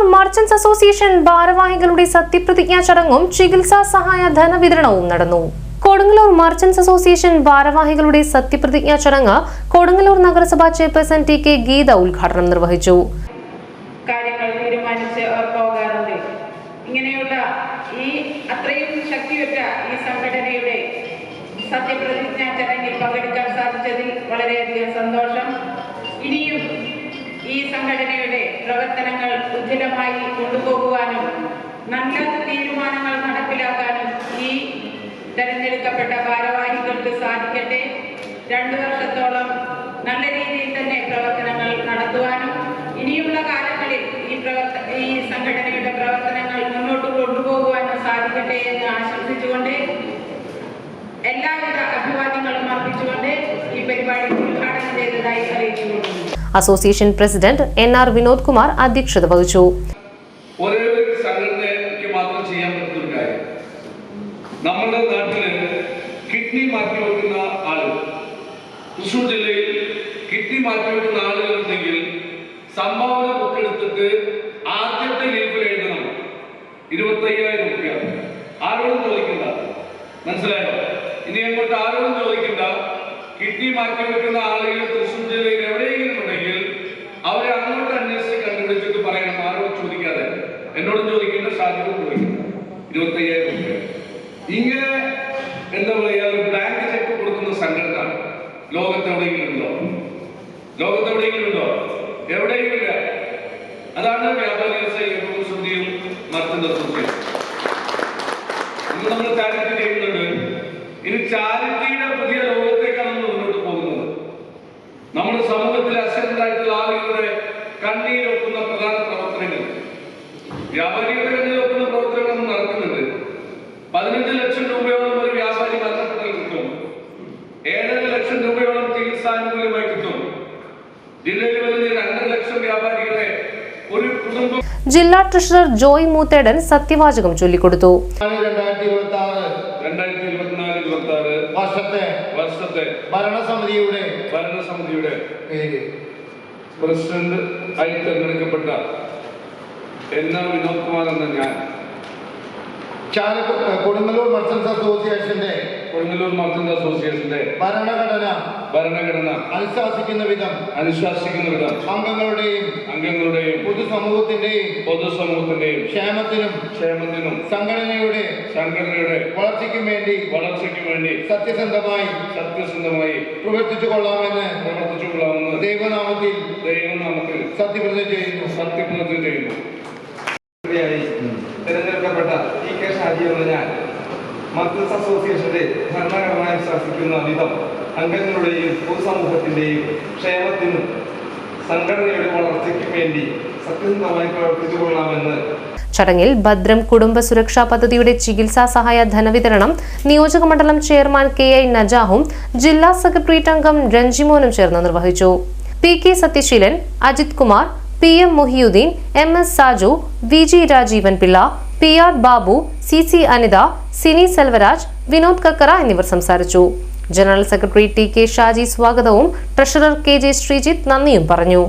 Kodungallur merchants association ഭാരവാഹികളുടെ സത്യപ്രതിജ്ഞാ ചടങ്ങും ചികിത്സാ സഹായ ധനവിതരണവും നടന്നു. കൊടുങ്ങല്ലൂർ മർച്ചന്റ്സ് അസോസിയേഷൻ ഭാരവാഹികളുടെ സത്യപ്രതിജ്ഞാ ചടങ്ങ് കൊടുങ്ങല്ലൂർ നഗരസഭാ ചെയർപേഴ്സൺ ടി കെ ഗീത ഉദ്ഘാടനം നിർവഹിച്ചു. ഇങ്ങനെയുള്ള ഈ ഈ സംഘടനയുടെ സത്യപ്രതിജ്ഞാ ചടങ്ങിൽ പങ്കെടുക്കാൻ സാധിച്ചതിൽ വളരെയധികം സന്തോഷം. ഇനിയും ഈ സംഘടനയുടെ പ്രവർത്തനങ്ങൾ ഉജ്ജ്വലമായി കൊണ്ടുപോകുവാനും നല്ല തീരുമാനങ്ങൾ നടപ്പിലാക്കാനും ഈ തെരഞ്ഞെടുക്കപ്പെട്ട ഭാരവാഹികൾക്ക് സാധിക്കട്ടെ. രണ്ടു വർഷത്തോളം നല്ല രീതിയിൽ തന്നെ പ്രവർത്തനങ്ങൾ നടത്തുവാനും ഇനിയുള്ള കാലങ്ങളിൽ ഈ പ്രവർത്ത ഈ സംഘടനയുടെ പ്രവർത്തനങ്ങൾ മുന്നോട്ട് കൊണ്ടുപോകുവാനും സാധിക്കട്ടെ എന്ന് ആശംസിച്ചുകൊണ്ട് എല്ലാവിധ അഭിവാദ്യങ്ങളും അർപ്പിച്ചുകൊണ്ട് ഈ പരിപാടി ഉദ്ഘാടനം ചെയ്തതായി അറിയിച്ചുകൊള്ളുന്നു association president N R Vinod Kumar അധ്യക്ഷത വഹിച്ചു. നമ്മുടെ ജില്ലയിൽ എഴുതണം. മനസ്സിലായോ? ഇനി അങ്ങോട്ട് ആരോടും ചോദിക്കണ്ട. കിഡ്നി മാറ്റി വെക്കുന്ന ആളുകൾ തൃശ്ശൂർ ജില്ലയിൽ ഇരുപത്തയ്യായിരം റുപ്യ ഇങ്ങനെ എന്താ പറയുക ഒരു ബ്ലാങ്ക് ചെക്ക് കൊടുക്കുന്ന സംഘടന ലോകത്ത് എവിടെയെങ്കിലും ഉണ്ടോ ലോകത്ത് എവിടെയെങ്കിലും ഉണ്ടോ ഇല്ല. അതാണ് വ്യാപാരി വ്യവസായ ശ്രദ്ധയും ഇന്ന് നമ്മൾ ചാരിറ്റി ചെയ്യുന്നുണ്ട്. ഇനി ചാരിറ്റിയുടെ പുതിയ ലോകത്തേക്കാണ് നമ്മൾ മുന്നോട്ട് പോകുന്നത്. നമ്മുടെ സമൂഹത്തിൽ അശ്രദ്ധരായിട്ടുള്ള ആളുകളുടെ കണ്ണീരൊക്കുന്ന പ്രധാന പ്രവർത്തനങ്ങൾ. വ്യാപാരികളുടെ പ്രവർത്തനങ്ങൾ നടക്കുന്നുണ്ട് പതിനഞ്ച് ലക്ഷം രൂപയോളം ഒരു വ്യാപാരി മരണപ്പെട്ടാൽ കിട്ടും ഏഴര ലക്ഷം ചികിത്സാനുകൂല്യമായി കിട്ടും. ജില്ലയിൽ വരുന്ന രണ്ടര ലക്ഷം വ്യാപാരികളെ ഒരു കുടുംബം ജില്ലാ ട്രഷറർ ജോയ് മൂത്തേടൻ സത്യവാചകം ചൊല്ലിക്കൊടുത്തു. വർഷത്തെ വർഷത്തെ ഭരണസമിതിയുടെ ഭരണസമിതിയുടെ പ്രസിഡന്റ് ആയി തെരഞ്ഞെടുക്കപ്പെട്ട എൻ ആർ വിനോദ് കുമാർ എന്ന ഞാൻ. കൊടുങ്ങല്ലൂർ മർച്ചൻസ് അസോസിയേഷന്റെ കൊടുങ്ങല്ലൂർ മർച്ചൻസ് അസോസിയേഷന്റെ ഭരണഘടന ഭരണഘടന അനുശാസിക്കുന്ന വിധം അനുശാസിക്കുന്ന വിധം അംഗങ്ങളുടെയും അംഗങ്ങളുടെയും പൊതുസമൂഹത്തിന്റെയും പൊതുസമൂഹത്തിന്റെയും ക്ഷേമത്തിനും ക്ഷേമത്തിനും സംഘടനയുടെ സംഘടനയുടെ വളർച്ചയ്ക്കും വേണ്ടി വളർച്ചയ്ക്കും വേണ്ടി സത്യസന്ധമായി സത്യസന്ധമായി പ്രവർത്തിച്ചു കൊള്ളാമെന്ന് പ്രവർത്തിച്ചു കൊള്ളാമെന്ന് ദൈവനാമത്തിൽ ദൈവനാമത്തിൽ സത്യപ്രതിജ്ഞ ചെയ്യുന്നു. സത്യപ്രതിജ്ഞ ചെയ്യുന്നു. എന്ന ഞാൻ മദ്രസ അസോസിയേഷന്റെ ഭരണഘടന ശാസിക്കുന്ന വിധം അംഗങ്ങളുടെയും പൊതുസമൂഹത്തിന്റെയും ക്ഷേമത്തിനും സംഘടനയുടെ വളർച്ചയ്ക്കും വേണ്ടി സത്യസന്ധമായി പ്രവർത്തിച്ചു കൊള്ളാമെന്ന് ചടങ്ങിൽ ഭദ്രം കുടുംബ സുരക്ഷാ പദ്ധതിയുടെ ചികിത്സാ സഹായ ധനവിതരണം നിയോജക മണ്ഡലം ചെയർമാൻ കെ ഐ നജാഹും ജില്ലാ സെക്രട്ടേറിയറ്റ് അംഗം രഞ്ജിമോനും ചേർന്ന് നിർവഹിച്ചു. P K Sathyaseelan Ajith Kumar P M Mohiyuddin M S Saju V G Rajeevan Pillai P R Babu C C Anitha Sini Selvaraj Vinod Kakkara എന്നിവർ സംസാരിച്ചു. General secretary T K Shaji സ്വാഗതവും treasurer K J Sreejith നന്ദിയും പറഞ്ഞു.